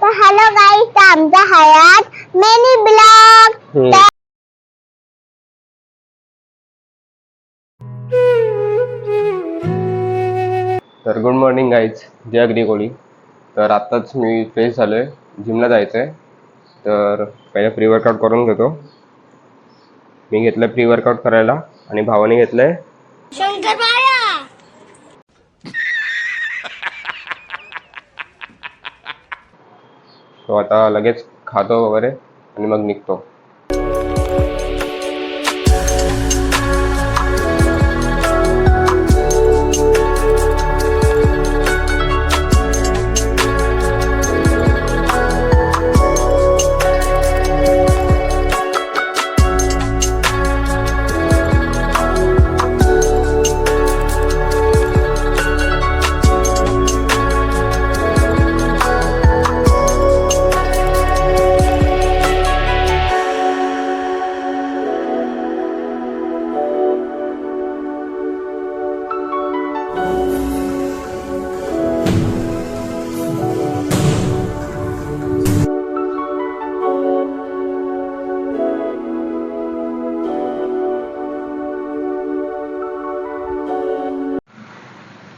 तर hello guys आमचा हयात मेनी ब्लॉग. तर गुड मॉर्निंग गाईज जय अग्री कोळी तर आत्ताच मी फ्रेश झालो आहे जिमला जायचं आहे तर पहिले प्री वर्कआउट करून घेतो. मी घेतलं प्री वर्कआउट करायला आणि भावाने घेतलं आहे तो आता लगेच खातो वगैरे आणि मग निघतो.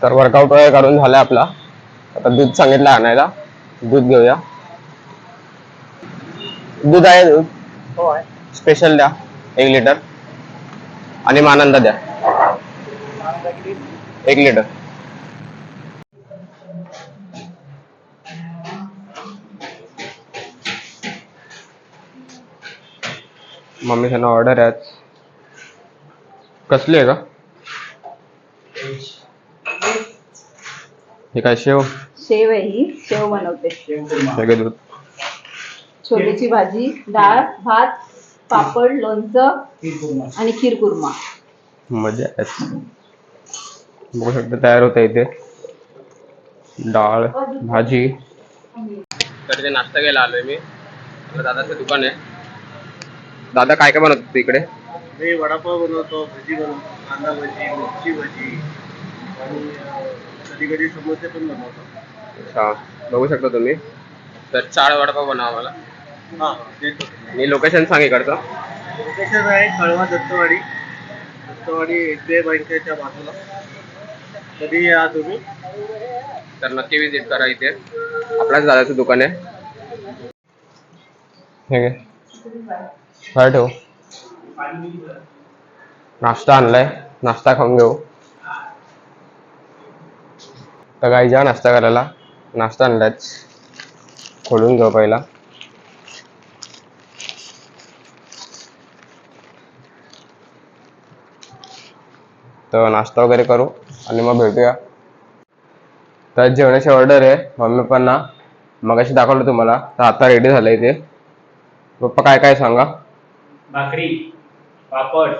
तर वर्कआउट वगैरे करून झालं आपला. आता दूध सांगितलं आणायला. दूध घेऊया. दूध आहे दूध. स्पेशल द्या. एक लिटर आणि मानंदा द्या. एक लिटर मम्मी त्यांना ऑर्डर आहे. कसली आहे का हे काय शेव? शेव आहे ही. शेव बनवते. सगळे दूध छोलेची भाजी डाळ भात पापड लोणचं आणि खीर कुर्मा. मजा बघू शकता तयार होते इथे डाळ भाजी. तर नाश्ता घ्यायला आलोय मी. आपलं दादाचं दुकान आहे. दादा काय काय बनवतो इकडे? मी वडापाव बनवतो भजी बनवतो कांदा भजी मिरची भजी आणि कधी कधी समोसे पण बनवतो अच्छा. बघू शकता तुम्ही. तर चार वडापाव बनवा मला. हा देतो. आणि लोकेशन सांग इकडचं. लोकेशन आहे कळवा Dattawadi. Dattawadi S B I बँकेच्या बाजूला. कधी या तुम्ही? तर नक्की विजिट करा इथे. आपल्याच दादाचं दुकान आहे. ठेव. नाश्ता आणलाय. नाश्ता खाऊन घेऊ. तर काही जा नाश्ता करायला? नाश्ता आणलाच खोलून घेऊ पहिला. तर नाश्ता वगैरे करू आणि मग भेटूया. तर जेवणाची ऑर्डर आहे. मम्मी पप्पांना मगाशी दाखवलं तुम्हाला. तर आता रेडी झालंय ते. पप्पा काय काय सांगा? भाकरी पापड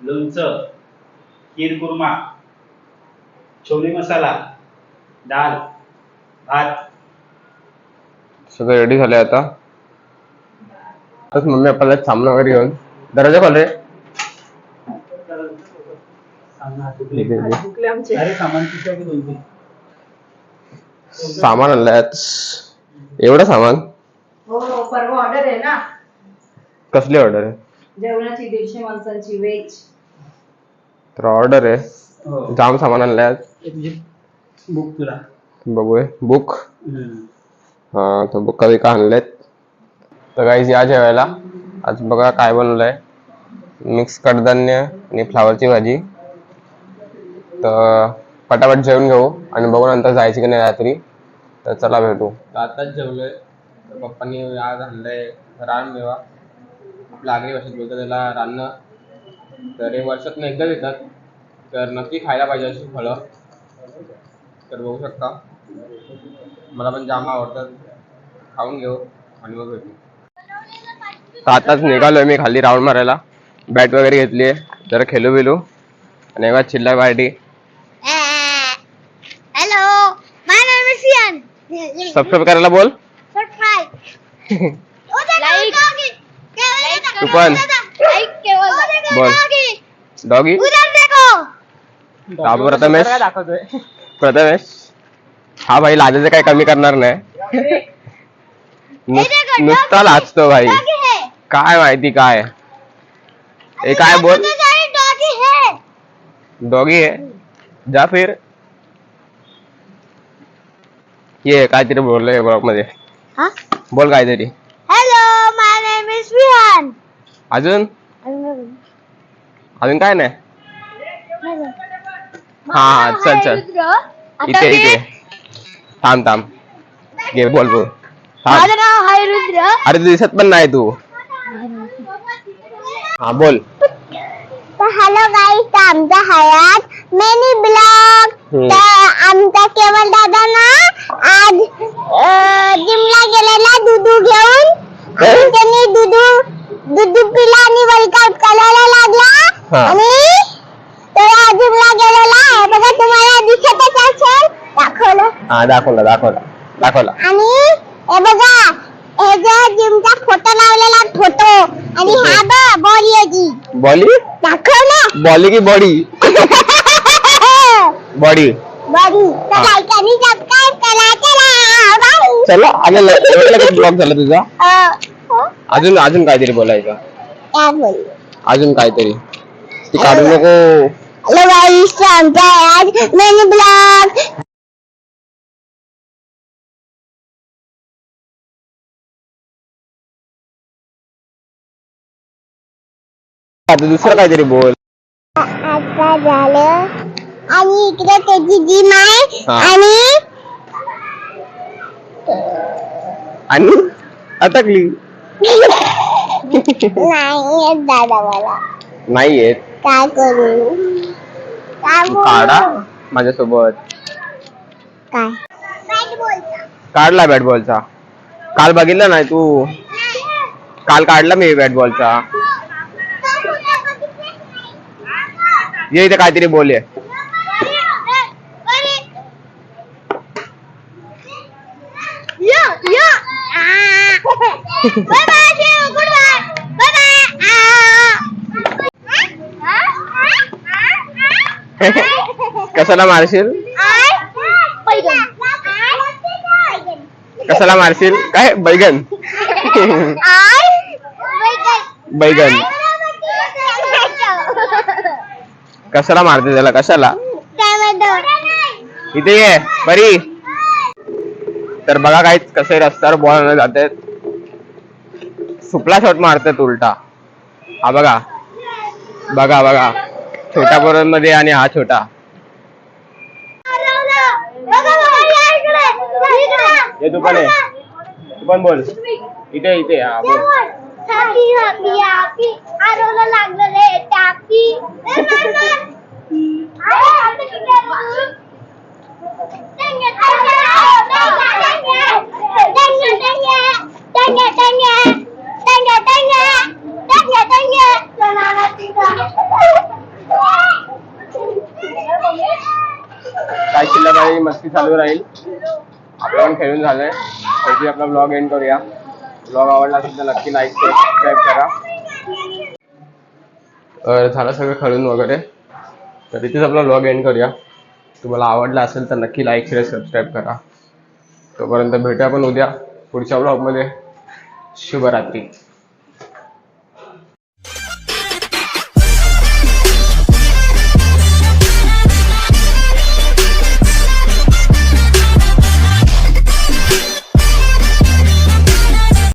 लोणचं खीर कुर्मा छोले मसाला डाळ भात. सगळं रेडी झालंय आता? आताच मम्मी पप्पाला सामान वगैरे घेऊन. दरवाजा खोल सामान आणलंय. एवढं सामान? हो हो परवा ऑर्डर आहे ना. कसली ऑर्डर आहे? जेवणाची दीडशे माणसांची व्हेज तर ऑर्डर आहे. हो. जाम सामान आणलंय आज. बुक तुला. बघूया. बुक. हा तो बुक कवी का आणलेत? तर काहीच या जेवायला. आज बघा काय बनवलंय. मिक्स कडधान्य आणि फ्लावरची भाजी. तर पटापट जेवून घेऊ आणि बघू नंतर जायची की नाही रात्री. तर चला भेटू. आताच जेवलोय. तर पप्पांनी आज आणलंय रानमेवा आपल्या आगरी भाषेत बोलतात त्याला रानं. तर हे वर्षातून एकदा येतात तर नक्की खायला पाहिजे अशी फळं. तर बघू शकता. मला पण जाम आवडतात. खाऊन घेऊ आणि मग भेटू. तर आताच निघालोय मी खाली राऊंड मारायला. बॅट वगैरे घेतली आहे जरा खेळू बिलू. आणि एका चिल्ला party hello my name is Siyan subscribe करायला बोल. सबस्क्राइब तू पण. बोल. डॉगी उधर देखो. हा प्रथमेश दाखवतोय. प्रथमेश हा भाई लाजाचं काही कमी करणार नाही. नुस- नुसता लाचतो भाई. काय माहिती काय? हे काय बोल? डॉगी आहे जा फिर. ये काहीतरी बोललोय ब्लॉगमध्ये बोल काहीतरी. Hello my name is Vihan अजून? अजून काय नाही? हा हा चल चल. इथे इथे. थांब थांब. घे बोल बोल. माझं नाव हाय रुद्र. अरे तू दिसत पण नाही तू. हा बोल. हॅलो गाईस आमचा हयात मेनी ब्लॉग. तर आमचा केवल दादा ना आज जिमला गेलेला दुधू घेऊन. आणि त्यांनी दुधू दुधू पिला आणि वर्कआउट करायला लागला. आणि तो जिमला गेलेला आहे बघा तुम्हाला दिसतच असेल दाखवलं हा दाखवला दाखवला दाखवला. आणि हे बघा हे जो जिमचा फोटो लावलेला फोटो आणि हा बघ बॉल याची बॉली दाखव ना. बॉली की बॉडी बॉडी हा. लाईक आणि सबस्क्राईब करा चला बाय चला आलं ब्लॉग झाला तुझा? अ, अजून अजून काहीतरी बोलायचं? काय बोलली अजून काहीतरी? ती काढू नको. हॅलो आमचा आज मेनी ब्लॉग आता दुसरं काहीतरी बोल. आता झालं. आणि इकडे त्याची जिम आहे. हा. आणि आणि अटकली. नाही येत दादा मला. काय करू? काय बोलू? काढा माझ्यासोबत. काय? काय बोलता काढला बॅट बॉलचा. काल बघितला नाही तू. काल काढला मी बॅट बॉलचा. ये इथे काहीतरी बोलले कशाला मारशील? कशाला मारशील? काय? बैगन. बैगन. कशाला मारते त्याला? कशाला? इथे ये बरी तर बघा काही कसे रस्त्यावर बॉल जाते. सुपला शॉट मारतात उलटा. हा बघा. बघा बघा. छोट्या पोरांमध्ये मध्ये आणि हा छोटा. ये तू पण ये. तू पण बोल. इथे इथे. हा बोल. टाकी टाकी टाकी आरोला लागलं रे टाकी. ए, मार, मार. अरे, आता किती टंगे, टंगे, टंगे, टंगे, टंगे, टंगे, टंगे, टंगे, टंगे, टंगे, काय शिल्लक आहे मस्ती चालू राहील. आपण खेळून झालंय. त्याची आपला ब्लॉग एंड करूया. ब्लॉग आवडला असेल तर नक्की लाईक शेअर सबस्क्राईब करा. झालं सगळं खळून वगैरे. तर इथेच आपला ब्लॉग एंड करूया. तुम्हाला आवडला असेल तर नक्की लाईक शेअर सबस्क्राईब करा. तोपर्यंत भेटूया पण उद्या पुढच्या ब्लॉगमध्ये शुभरात्री.